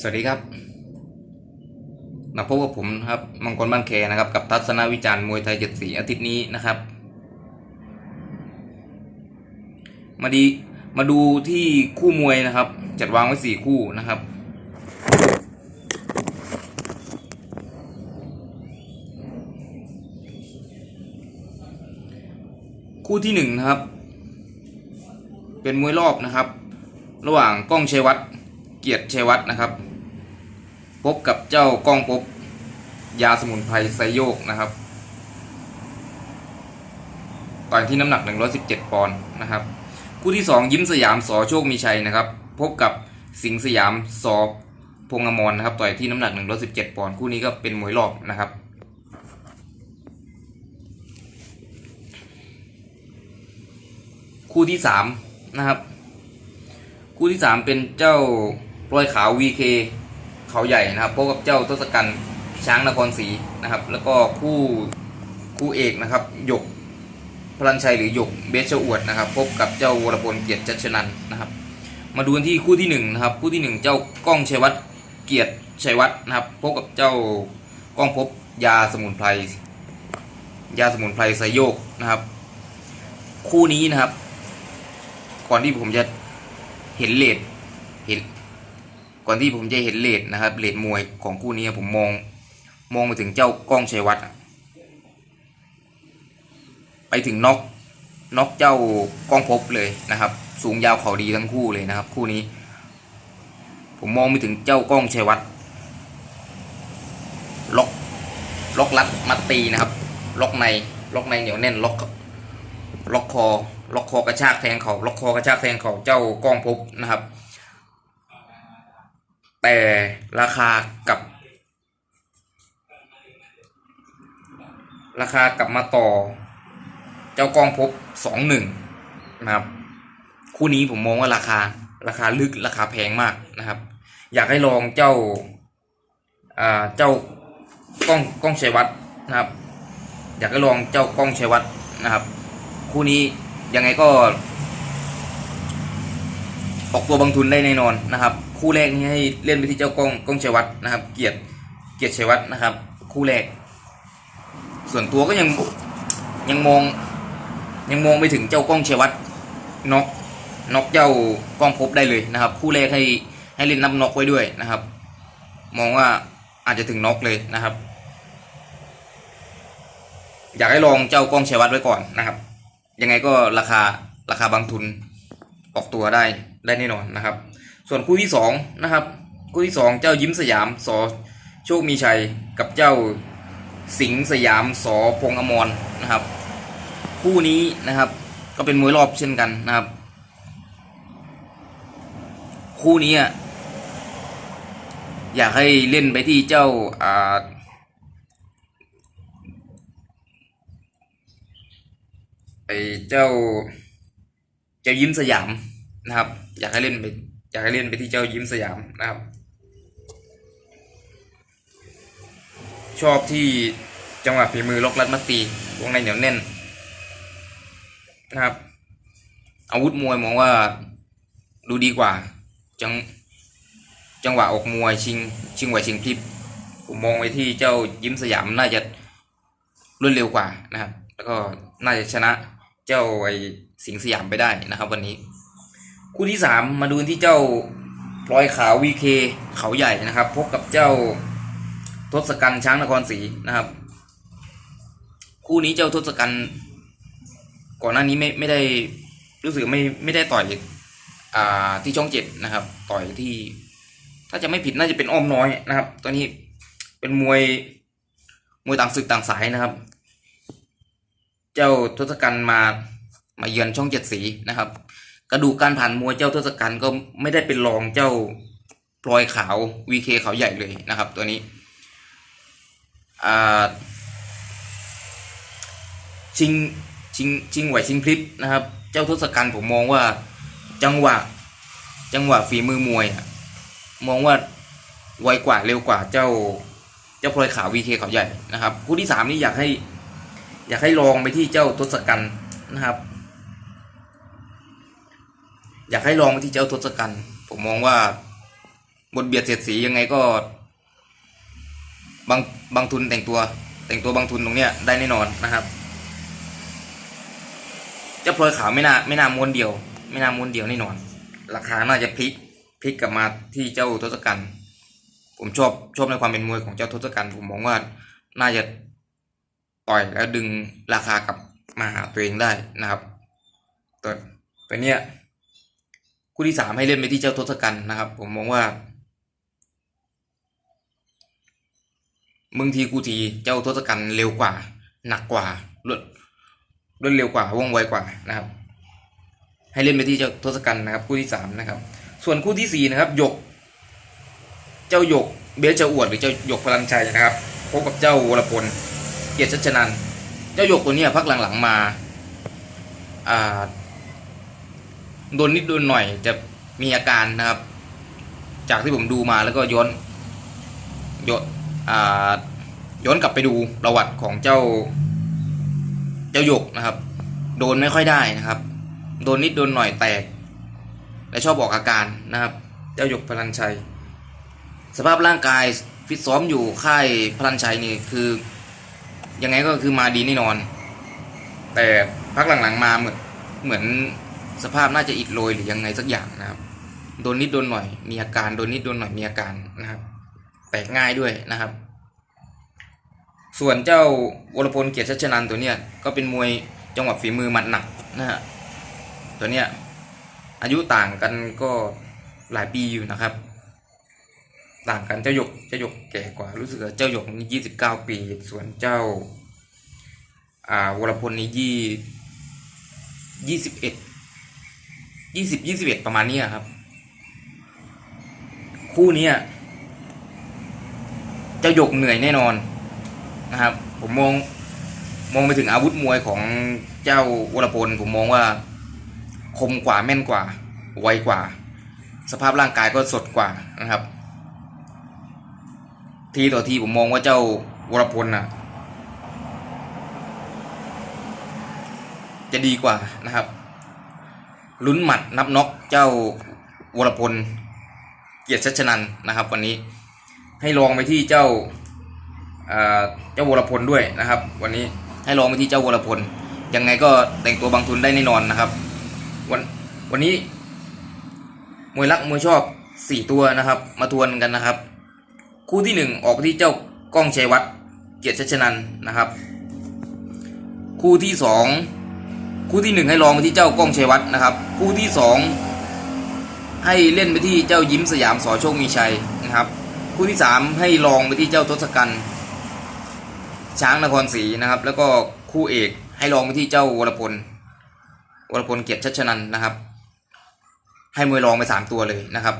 สวัสดีครับ มาพบกับผมนะครับมังกรบ้านแคนะครับ กับทัศนวิจารณ์มวยไทยเจ็ดสีอาทิตย์นี้นะครับ มาดีมาดูที่คู่มวยนะครับ จัดวางไว้สี่คู่นะครับ คู่ที่หนึ่งนะครับ เป็นมวยรอบนะครับ ระหว่างก้องชัยวัฒนเกียรติชัยวัฒนะครับ พบกับเจ้ากล้องพบยาสมุนไพรไซโยกนะครับ ตอยที่น้ำหนัก 117 ปอนด์นะครับ คู่ที่ 2 ยิ้มสยามสอโชคมีชัยนะครับ พบกับสิงสยามสอพงษ์อมรนะครับ ต่อยที่น้ำหนัก 117 ปอนด์คู่นี้ก็เป็นมวยรอบนะครับคู่ที่3นะครับ คู่ที่3เป็นเจ้าปลอยขาว VK เขาใหญ่นะครับพบกับเจ้าทศกัณฐ์ช้างนครศรีนะครับ แล้วก็คู่คู่เอกนะครับหยกพลันชัยหรือหยกเบสเชอวดนะครับ พบกับเจ้าวรพลเกียรติจัชนันนะครับ มาดูกันที่คู่ที่หนึ่งนะครับคู่ที่หนึ่งเจ้ากล้องชัยวัฒน์เกียรติชัยวัฒน์นะครับ พบกับเจ้ากล้องพบยาสมุนไพรยาสมุนไพรไซโยกนะครับ คู่นี้นะครับ ก่อนที่ผมจะเห็นเลดเห็น ก่อนที่ผมจะเห็นเลดนะครับเลดมวยของคู่นี้ผมมองมองไปถึงเจ้ากล้องชัยวัฒน์ไปถึงน็อกน็อกเจ้ากล้องภพบเลยนะครับ สูงยาวเขาดีทั้งคู่เลยนะครับ คู่นี้ ผมมองไปถึงเจ้ากล้องชัยวัฒน์ล็อกล็อกลัดมัดตีนะครับ ล็อกในล็อกในเหนียวแน่นล็อกล็อกคอล็อกคอกระชากแทงเขาล็อกคอกระชากแทงเขาเจ้ากล้องภพบนะครับ แต่ราคากับ ราคากลับมาต่อ เจ้ากล้องพบสองหนึ่งนะครับ คู่นี้ผมมองว่าราคาราคาลึกราคาแพงมากนะครับ อยากให้ลองเจ้าอ่าเจ้ากล้องกล้องชัยวัฒน์นะครับ อยากให้ลองเจ้ากล้องชัยวัฒนะครับ คู่นี้ยังไงก็ ออกตัวบางทุนได้แน่นอนนะครับ คู่แรกนี่ให้เล่นไปที่เจ้ากล้องกล้องชัยวัฒน์นะครับ เกียรติเกียรติชัยวัฒน์นะครับ คู่แรก ส่วนตัวก็ยังยังมองยังมองไปถึงเจ้ากล้องชัยวัฒน์น็อกน็อกเจ้ากล้องพบได้เลยนะครับ คู่แรกให้ให้เล่นนับน็อกไว้ด้วยนะครับ มองว่าอาจจะถึงน็อกเลยนะครับ อยากให้ลองเจ้ากล้องชัยวัฒไว้ก่อนนะครับ ยังไงก็ราคาราคาบางทุนออกตัวได้ ได้แน่นอนนะครับ ส่วนคู่ที่สองนะครับคู่ที่สองเจ้ายิ้มสยามสอโชคมีชัยกับเจ้าสิงสยามสอพงษ์อมรนะครับ คู่นี้นะครับ ก็เป็นมวยรอบเช่นกันนะครับ คู่นี้อะอยากให้เล่นไปที่เจ้าอ่าไอเจ้าเจ้ายิ้มสยาม นะครับ อยากให้เล่นไปอยากให้เล่นไปที่เจ้ายิ้มสยามนะครับ ชอบที่จังหวะฝีมือล็อกลัดมัดตีวงในเหนียวแน่นนะครับ อาวุธมวยมองว่าดูดีกว่า จังจังหวะออกมวยชิง ชิงไหวชิงพลิบผมมองไปที่เจ้ายิ้มสยามน่าจะรวดเร็วกว่านะครับ แล้วก็น่าจะชนะเจ้าไอสิงสยามไปได้นะครับ วันนี้ คู่ที่สามมาดูที่เจ้าพลอยขาววีเคเขาใหญ่นะครับ พบกับเจ้าทศกัณฐ์ช้างนครศรีนะครับ คู่นี้เจ้าทศกัณฐ์ก่อนหน้านี้ไม่ไม่ได้รู้สึกไม่ไม่ได้ต่อยอ่าที่ช่องเจ็ดนะครับ ต่อยที่ ถ้าจะไม่ผิดน่าจะเป็นอ้อมน้อยนะครับ ตอนนี้เป็นมวยมวยต่างศึกต่างสายนะครับ เจ้าทศกัณฐ์มามาเยือนช่องเจ็ดสีนะครับ กระดูกการผ่านมวยเจ้าทศกัณฐ์ก็ไม่ได้เป็นรองเจ้าพลอยขาววีเคเขาใหญ่เลยนะครับ ตัวนี้ชิงชิงชิงไหวชิงพลิบนะครับ เจ้าทศกัณฐ์ผมมองว่าจังหวะจังหวะฝีมือมวยมองว่าไวกว่าเร็วกว่าเจ้าเจ้าพลอยขาววีเคเขาใหญ่นะครับ คู่ที่สามนี่อยากให้ อยากให้ลองไปที่เจ้าทศกัณฐ์นะครับ อยากให้ลองที่เจ้าทศกัณฐ์ผมมองว่าบทเบียดเสียดสียังไงก็ บางบางทุนแต่งตัว แต่งตัวบางทุนตรงเนี้ยได้แน่นอนนะครับเจ้าพลอยขาวไม่น่าไม่น่ามวนเดียว ไม่น่ามวนเดียวแน่นอน ราคาน่าจะพลิกพลิกกลับมาที่เจ้าทศกัณฐ์ผมชอบชอบในความเป็นมวยของเจ้าทศกัณฐ์ผมมองว่าน่าจะต่อยแล้วดึงราคากลับมาหาตัวเองได้นะครับ ตัวตัวเนี้ย คู่ที่สามให้เล่นไปที่เจ้าทศกัณฐ์นะครับ ผมมองว่า มึงทีกูทีเจ้าทศกัณฐ์เร็วกว่า หนักกว่ารวดรวดเร็วกว่าว่องไวกว่านะครับ ให้เล่นไปที่เจ้าทศกัณฐ์นะครับ คู่ที่สามนะครับ ส่วนคู่ที่สี่นะครับหยก เจ้าหยกเบสเจ้าอวดหรือเจ้าหยกพลังชัยนะครับพบกับเจ้าวรพลเกียรติชัชนันเจ้าหยกตัวเนี้ยพักหลังๆมาอ่า โดนนิดโดนหน่อยจะมีอาการนะครับ จากที่ผมดูมาแล้วก็ย้อนย้อนอ่าย้อนกลับไปดูประวัติของเจ้า เจ้าหยกนะครับ โดนไม่ค่อยได้นะครับ โดนนิดโดนหน่อยแตก และชอบออกอาการนะครับ เจ้าหยกพลันชัย สภาพร่างกายฟิตซ้อมอยู่ค่ายพลันชัยนี่คือยังไงก็คือมาดีแน่นอน แต่พักหลังๆมาเหมือนเหมือน สภาพน่าจะอิดโรยหรือยังไงสักอย่างนะครับ โดนนิดโดนหน่อยมีอาการโดนนิดโดนหน่อยมีอาการนะครับ แตกง่ายด้วยนะครับ ส่วนเจ้าวรพลเกียรติชัชนันตัวเนี้ยก็เป็นมวยจังหวะฝีมือหมัดหนักนะฮะตัวเนี้ยอายุต่างกันก็หลายปีอยู่นะครับ ต่างกันเจ้าหยกเจ้าหยกแก่กว่ารู้สึกว่าเจ้าหยกนี่ยี่สิบเก้าปี ส่วนเจ้าอ่าวรพลนี่ยี่ยี่สิบเอ็ด ยี่สิบยี่สิบเอ็ดประมาณนี้ครับ คู่นี้เจ้าหยกเหนื่อยแน่นอนนะครับ ผมมองมองไปถึงอาวุธมวยของเจ้าวรพลผมมองว่า คมกว่าแม่นกว่า ไวกว่า สภาพร่างกายก็สดกว่านะครับ ทีต่อทีผมมองว่าเจ้าวรพลน่ะจะดีกว่านะครับ ลุ้นหมัดนับน็อกเจ้าวรพลเกียรติชัชนันนะครับ วันนี้ให้ลองไปที่เจ้าเจ้าวรพลด้วยนะครับ วันนี้ให้ลองไปที่เจ้าวรพลยังไงก็แต่งตัวบางทุนได้แน่นอนนะครับ วันวันนี้มวยรักมวยชอบสี่ตัวนะครับ มาทวนกันนะครับ คู่ที่หนึ่งออกไปที่เจ้าก้องชัยวัฒน์เกียรติชัชนันนะครับ คู่ที่สอง คู่ที่หนึ่งให้ลองไปที่เจ้าก้องชัยวัฒน์นะครับ คู่ที่สองให้เล่นไปที่เจ้ายิ้มสยามสอโชคมีชัยนะครับ คู่ที่สามให้ลองไปที่เจ้าทศกัณฐ์ช้างนครศรีนะครับ แล้วก็คู่เอกให้ลองไปที่เจ้าวรพลวรพลเกียรติชัชนันนะครับ ให้มวยรองไปสามตัวเลยนะครับ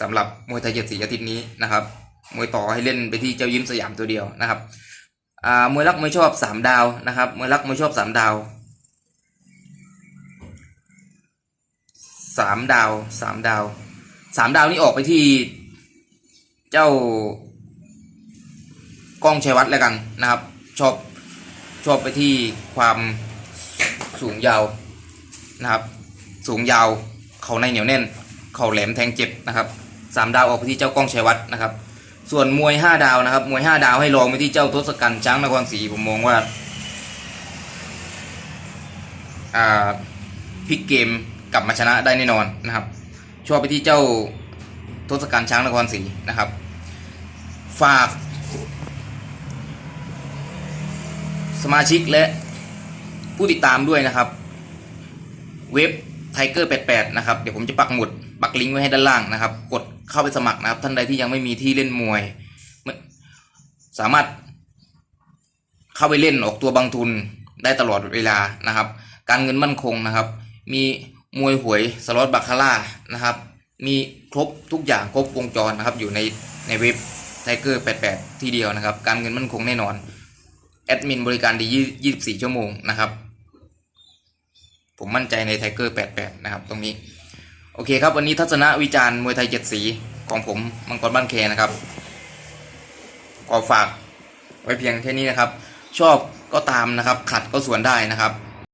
สำหรับมวยไทยเจ็ดสีอาทิตย์นี้นะครับมวยต่อให้เล่นไปที่เจ้ายิ้มสยามตัวเดียวนะครับ อ่ามวยรักมวยชอบสามดาวนะครับมวยรักมวยชอบสามดาวสามดาวสามดาวสามดาวนี่ออกไปที่เจ้าก้องชัยวัฒน์แล้วกันนะครับ ชอบชอบไปที่ความสูงยาวนะครับ สูงยาว เข่าในเหนียวแน่น เข่าแหลมแทงเจ็บนะครับสามดาวออกไปที่เจ้าก้องชัยวัฒน์นะครับ ส่วนมวยห้าดาวนะครับมวยห้าดาวให้ลองไปที่เจ้าทศกัณฐ์ช้างนครศรีผมมองว่าอ่าพลิกเกมกลับมาชนะได้แน่นอนนะครับชอบไปที่เจ้าทศกัณฐ์ช้างนครศรีนะครับ ฝาก สมาชิกและผู้ติดตามด้วยนะครับ เว็บไทเกอร์88นะครับ เดี๋ยวผมจะปักหมุด ปักลิงก์ไว้ให้ด้านล่างนะครับ กด เข้าไปสมัครนะครับ ท่านใดที่ยังไม่มีที่เล่นมวยไม่สามารถเข้าไปเล่นออกตัวบางทุนได้ตลอดเวลานะครับ การเงินมั่นคงนะครับ มีมวยหวยสล็อตบาคาร่านะครับ มีครบทุกอย่างครบวงจรนะครับ อยู่ในในเว็บไทเกอร์88 ที่เดียวนะครับ การเงินมั่นคงแน่นอน แอดมินบริการดี 24 ชั่วโมงนะครับ ผมมั่นใจในไทเกอร์88 นะครับ ตรงนี้ อเคครับวันนี้ทัศนวิจารณ์มวยไทยเจ็ดสีของผมมังกรบ้านแคนะครับขอฝากไว้เพียงแค่นี้นะครับ ชอบก็ตามนะครับ ขัดก็สวนได้นะครับ